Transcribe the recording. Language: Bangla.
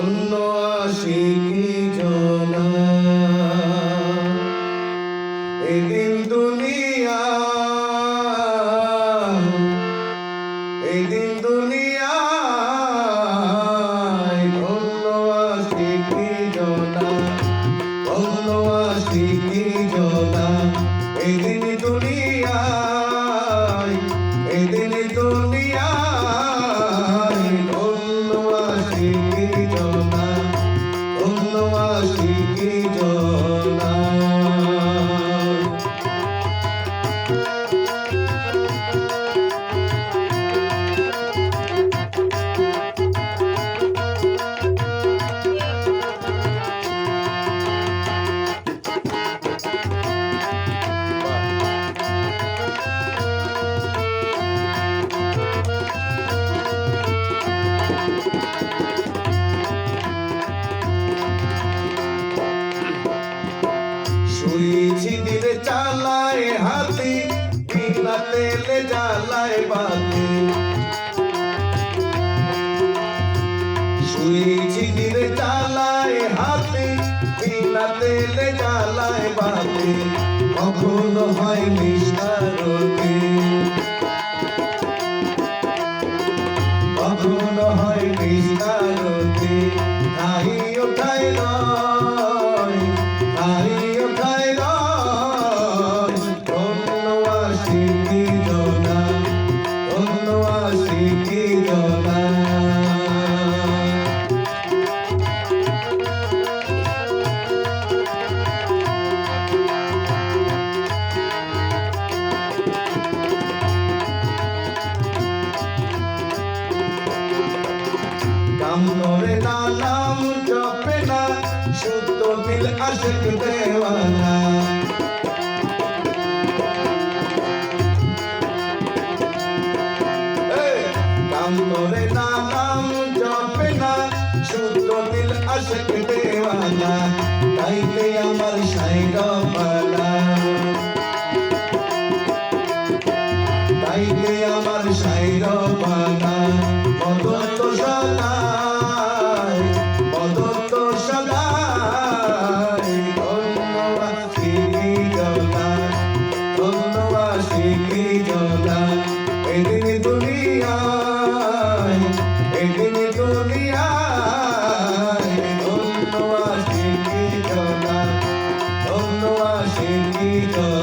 ধন্য আশিকি জনা এদিন দুনিয়া এদিন দুনিয়া আশিকি জনা শুয়েছি দিনে চালায় হাতি বিনা তেলে কাম করে না নাম জপে না শুদ্ধ দিল আশিক দেওয়ানা। কাম করে না নাম জপে না শুদ্ধ দিল আশিক দেওয়ানা। তাইতে আমার সাইর পালা জলা ধন্যবাদ শিখি জলা? এদিন দুনিয়ায় এদিন দুনিয়ায় ধন্যবাদ শিখি জলা? ধন্যবাদ শিখি জলা?